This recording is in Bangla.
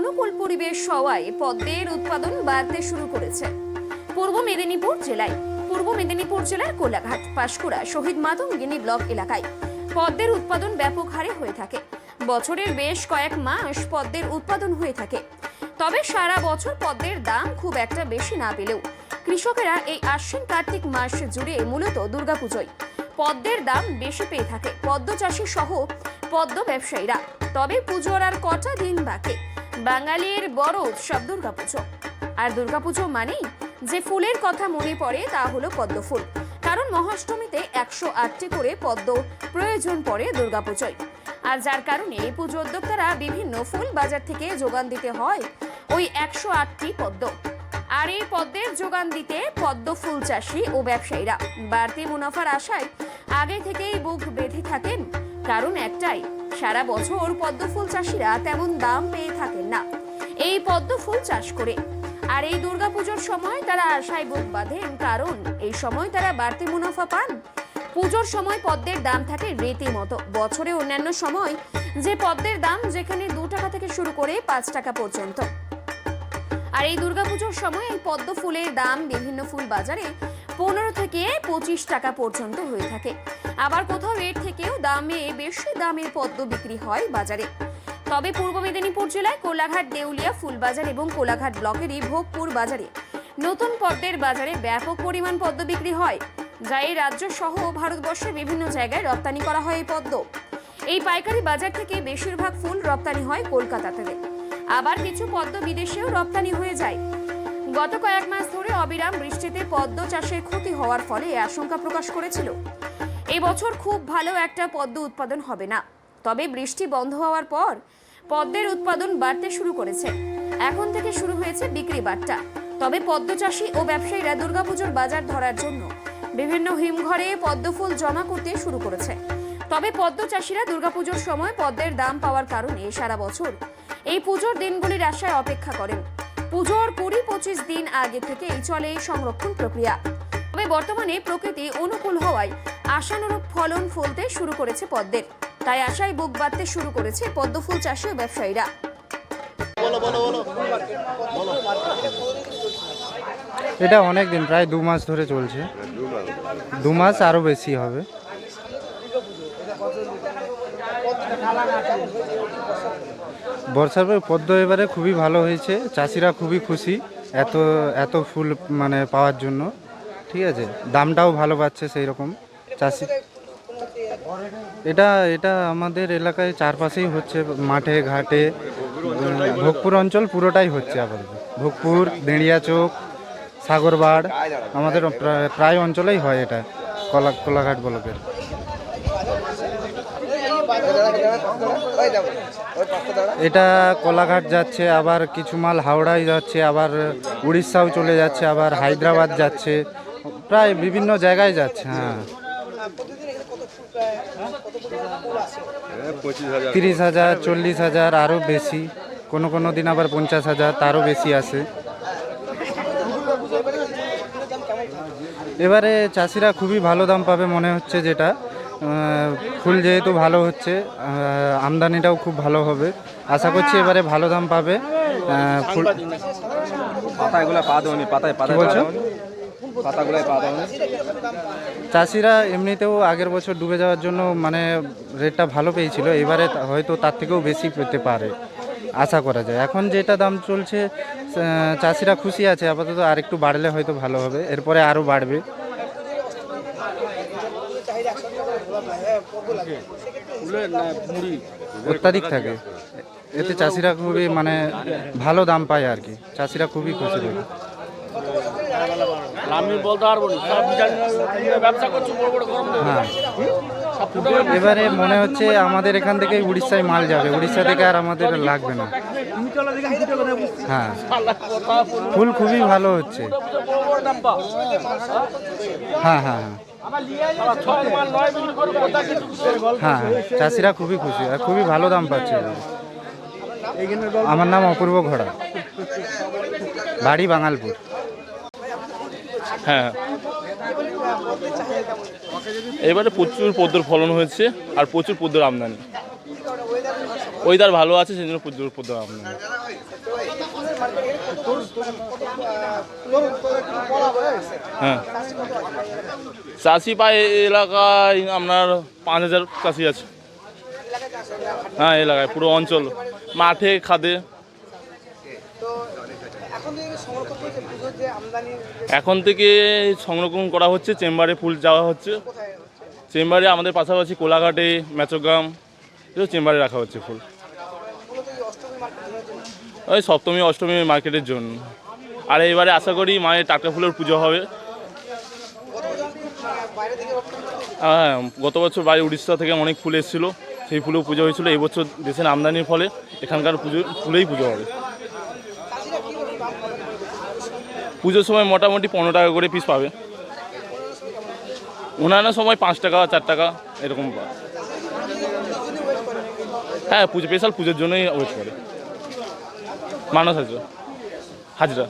অনুকূল পরিবেশ হওয়ায় পদ্মের উৎপাদন বাড়তে শুরু করেছে। পূর্ব মেদিনীপুর জেলায়, পূর্ব মেদিনীপুর জেলার কোলাঘাট, পাঁশকুড়া, শহীদ মাতঙ্গিনী ব্লক এলাকায় পদ্মের উৎপাদন ব্যাপক হারে হয়ে থাকে। বছরের বেশ কয়েক মাস পদ্মের উৎপাদন হয়ে থাকে। তবে সারা বছর পদ্মের দাম খুব একটা বেশি না পেলেও কৃষকেরা এই আশ্বিন কার্তিক মাস জুড়ে মূলত দুর্গাপুজোয় পদ্মের দাম বেশি পেয়ে থাকে। পদ্ম চাষি সহ পদ্ম ব্যবসায়ীরা। তবে পুজোর আর কটা দিন বাকি? বাঙালির বড় উৎসব দুর্গাপুজো। আর দুর্গাপুজো মানেই যে ফুলের কথা মনে পড়ে তা হলো পদ্ম ফুল। কারণ মহাষ্টমীতে একশো আটটি করে পদ্ম প্রয়োজন পড়ে দুর্গাপুজোয়। আর যার কারণে এই পুজো উদ্যোক্তারা বিভিন্ন ফুল বাজার থেকে যোগান দিতে হয় ওই একশো আটটি পদ্ম। আর এই পদ্মের যোগান দিতে পদ্ম ফুল চাষি ও ব্যবসায়ীরা। বাড়তি মুনাফার আশায় আগে থেকেই বুক বেঁধে থাকেন। কারণ একটাই সারা বছর পদ্ম ফুল চাষিরা তেমন দাম পেয়ে থাকেন না। এই পদ্ম ফুল চাষ করে। আর এই দুর্গাপুজোর সময় তারা আশায় বুক বাঁধেন, কারণ এই সময় তারা বাড়তি মুনাফা পান। পুজোর সময় পদ্মের দাম থাকে রীতিমতো। বছরে অন্যান্য সময় যে পদ্মের দাম যেখানে দু টাকা থেকে শুরু করে পাঁচ টাকা পর্যন্ত। আর এই দুর্গাপুজোর সময় এই পদ্ম ফুলের দাম বিভিন্ন ফুল বাজারে পনেরো থেকে পঁচিশ টাকা পর্যন্ত হয়ে থাকে। আবার কোথাও এর থেকেও দামে, বেশি দামে পদ্ম বিক্রি হয় বাজারে। তবে পূর্ব মেদিনীপুর জেলায় কোলাঘাট, দেউলিয়া, ফুলবাজার এবং কোলাঘাট ব্লকেরই ভোগপুর বাজারে নতুন পদ্মের বাজারে ব্যাপক পরিমাণ পদ্ম বিক্রি হয়, যা এই রাজ্য সহ ভারতবর্ষের বিভিন্ন জায়গায় রপ্তানি করা হয় এই পদ্ম। এই পাইকারি বাজার থেকে বেশিরভাগ ফুল রপ্তানি হয় কলকাতা থেকে। আবার কিছু পদ্ম বিদেশেও রপ্তানি হয়ে যায়। গত কয়েক মাস ধরে অবিরাম বৃষ্টিতে পদ্ম চাষের ক্ষতি হওয়ার ফলে আশঙ্কা প্রকাশ করেছিল। এই বছর খুব ভালো একটা পদ্ম উৎপাদন হবে না। তবে বৃষ্টি বন্ধ হওয়ার পর পদ্মের উৎপাদন বাড়তে শুরু করেছে। এখন থেকে শুরু হয়েছে বিক্রি বার্তা তবে পদ্ম চাষি ও ব্যবসায়ীরা দুর্গাপুজোর বাজার ধরার জন্য বিভিন্ন হিমঘরে পদ্ম ফুল জমা করতে শুরু করেছে। তবে পদ্ম চাষিরা দুর্গাপুজোর সময় পদ্মের দাম পাওয়ার কারণে সারা বছর এই পুজোর দিনগুলির আশায় অপেক্ষা করেন। পুজোর কুড়ি পঁচিশ দিন আগে থেকেই চলে এই সংরক্ষণ প্রক্রিয়া। বর্তমানে প্রকৃতি অনুকূল হওয়ায় আশানুরূপ ফলন ফলতে শুরু করেছে পদ্মের। তাই আশায় বুক বাঁধতে শুরু করেছে পদ্ম ফুল চাষি ও ব্যবসায়ীরা এটা অনেক দিন প্রায় দু মাস ধরে চলছে। দু মাস আরও বেশি হবে। বর্ষার পর পদ্ম এবারে খুবই ভালো হয়েছে। চাষিরা খুবই খুশি এত এত ফুল মানে পাওয়ার জন্য। ঠিক আছে, দামটাও ভালো পাচ্ছে সেই রকম চাষি এটা এটা আমাদের এলাকায় চারপাশেই হচ্ছে, মাঠে, ঘাটে ভোগপুর অঞ্চল পুরোটাই হচ্ছে আপাতত। ভোগপুর, দেড়িয়া চোক, সাগরবাড়, আমাদের প্রায় অঞ্চলেই হয় এটা, কলা কোলাঘাট ব্লকের। এটা কোলাঘাট যাচ্ছে, আবার কিছু মাল হাওড়ায় যাচ্ছে, আবার উড়িষ্যাও চলে যাচ্ছে, আবার হায়দ্রাবাদ যাচ্ছে। প্রায় বিভিন্ন জায়গায় যাচ্ছে হ্যাঁ। তিরিশ হাজার চল্লিশ হাজার আরও বেশি। কোনো কোনো দিন আবার পঞ্চাশ হাজার তারও বেশি আসে এবারে চাষিরা খুবই ভালো দাম পাবে মনে হচ্ছে যেটা। ফুল যেহেতু ভালো হচ্ছে আমদানিটাও খুব ভালো হবে। আশা করছি এবারে ভালো দাম পাবে। ফুল পাতাগুলো পা দেওনি পাতায় কি পাতায় বলছো চাষিরা এমনিতেও আগের বছর ডুবে যাওয়ার জন্য মানে রেটটা ভালো পেয়েছিল, এবারে হয়তো তার থেকেও বেশি পেতে পারে, আশা করা যায়। এখন যেটা দাম চলছে চাষিরা খুশি আছে, আপাতত আর একটু বাড়লে হয়তো ভালো হবে, এরপরে আরও বাড়বে। অত্যাধিক থাকে। এতে চাষিরা খুবই মানে ভালো দাম পায় আর কি, চাষিরা খুবই খুশি থাকে। আমি বলতে পারব না। ব্যবসা করছি বড় বড় গরম হ্যাঁ। এবারে মনে হচ্ছে আমাদের এখান থেকে উড়িষ্যায় মাল যাবে। উড়িষ্যা থেকে আর আমাদের লাগবে না। হ্যাঁ। ফুল খুবই ভালো হচ্ছে। হ্যাঁ হ্যাঁ হ্যাঁ। হ্যাঁ হ্যাঁ। চাষিরা খুবই খুশি আর খুবই ভালো দাম পাচ্ছে আমার নাম অপূর্ব ঘোড়া। বাড়ি বাঙালপুর। হ্যাঁ। এবারে প্রচুর পদ্মর ফলন হয়েছে আর প্রচুর পদ্মর আমদানি। ওয়েদার ভালো আছে সেই জন্য প্রচুর প্রচুর আমদানি। হ্যাঁ। চাষি পায় এলাকায় আপনার পাঁচ হাজার চাষি আছে। হ্যাঁ এলাকায়, পুরো অঞ্চল। মাঠে, খাদে। এখন থেকে সংরক্ষণ করা হচ্ছে চেম্বারে ফুল যাওয়া হচ্ছে। চেম্বারে আমাদের পাশাপাশি কোলাঘাটে মেচগ্রাম এসব চেম্বারে রাখা হচ্ছে ফুল। ওই সপ্তমী অষ্টমী মার্কেটের জন্য। আর এবারে আশা করি মায়ের টাটকা ফুলের পুজো হবে। হ্যাঁ গত বছর বাইরে উড়িষ্যা থেকে অনেক ফুল এসেছিল। সেই ফুলেও পুজো হয়েছিল। এই বছর দেশের আমদানির ফলে এখানকার পুজো ফুলেই পুজো হবে। পুজোর সময় মোটামুটি পনেরো টাকা করে পিস পাবে। অন্যান্য সময় পাঁচ টাকা, চার টাকা, এরকম পাবে। হ্যাঁ পুজো স্পেশাল পুজোর জন্যই ওয়েট করে। মানুষ আছে হাজরা।